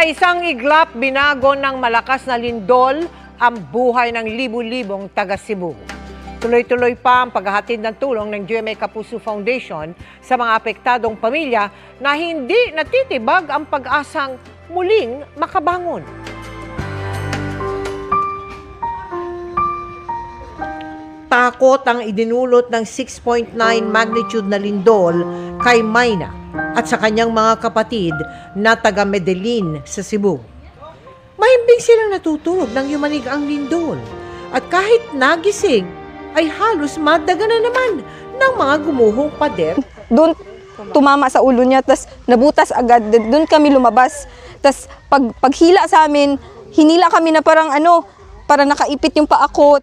Sa isang iglap, binago ng malakas na lindol ang buhay ng libu-libong taga Cebu. Tuloy-tuloy pa ang paghahatid ng tulong ng GMA Kapuso Foundation sa mga apektadong pamilya na hindi natitibag ang pag-asang muling makabangon. Takot ang idinulot ng 6.9 magnitude na lindol kay Mayna at sa kanyang mga kapatid na taga Medellin sa Cebu. Mahimbing silang natutulog nang yumanig ang lindol at kahit nagising ay halos madaga na naman ng mga gumuhong pader doon tumama sa ulo niya, tas nabutas agad, doon kami lumabas. Tas pag, paghila sa amin, hinila kami na parang ano, para nakaipit yung paa ko.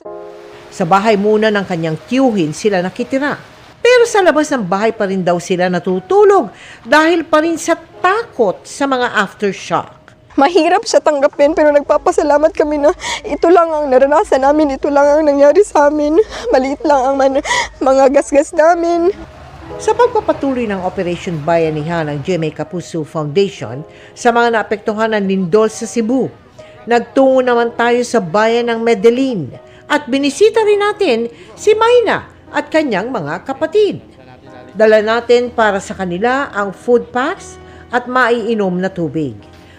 Sa bahay muna ng kanyang tiyuhin sila nakitira. Pero sa labas ng bahay pa rin daw sila natutulog dahil pa rin sa takot sa mga aftershock. Mahirap siya tanggapin, pero nagpapasalamat kami na ito lang ang naranasan namin, ito lang ang nangyari sa amin. Maliit lang ang man, mga gasgas namin. Sa pagpapatuloy ng Operation Bayanihan ng GMA Kapuso Foundation sa mga naapektuhan ng lindol sa Cebu, nagtungo naman tayo sa bayan ng Medellin at binisita rin natin si Mayna at kanyang mga kapatid. Dala natin para sa kanila ang food packs at maiinom na tubig.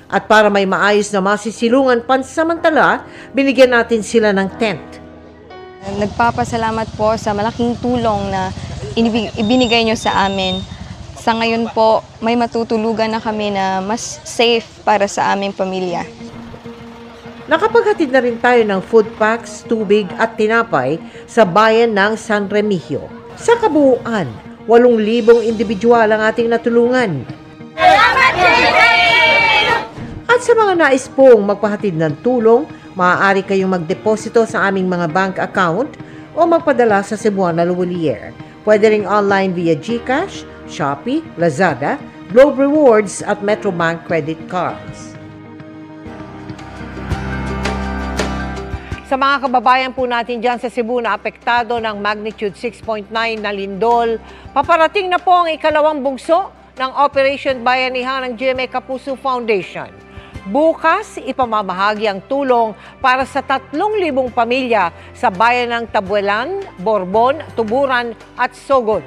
At para may maayos na masisilungan pansamantala, binigyan natin sila ng tent. Nagpapasalamat po sa malaking tulong na ibinigay nyo sa amin. Sa ngayon po, may matutulugan na kami na mas safe para sa aming pamilya. Nakapaghatid na rin tayo ng food packs, tubig at tinapay sa bayan ng San Remigio. Sa kabuuan, 8,000 individual ang ating natulungan. At sa mga nais pong magpahatid ng tulong, maaari kayong magdeposito sa aming mga bank account o magpadala sa Cebuana Luwalier. Pwede ring online via GCash, Shopee, Lazada, Globe Rewards at Metrobank credit cards. Sa mga kababayan po natin dyan sa Cebu na apektado ng magnitude 6.9 na lindol, paparating na po ang ikalawang bungso ng Operation Bayanihan ng GMA Kapuso Foundation. Bukas, ipamamahagi ang tulong para sa 3,000 pamilya sa bayan ng Tabuelan, Borbon, Tuburan at Sogod.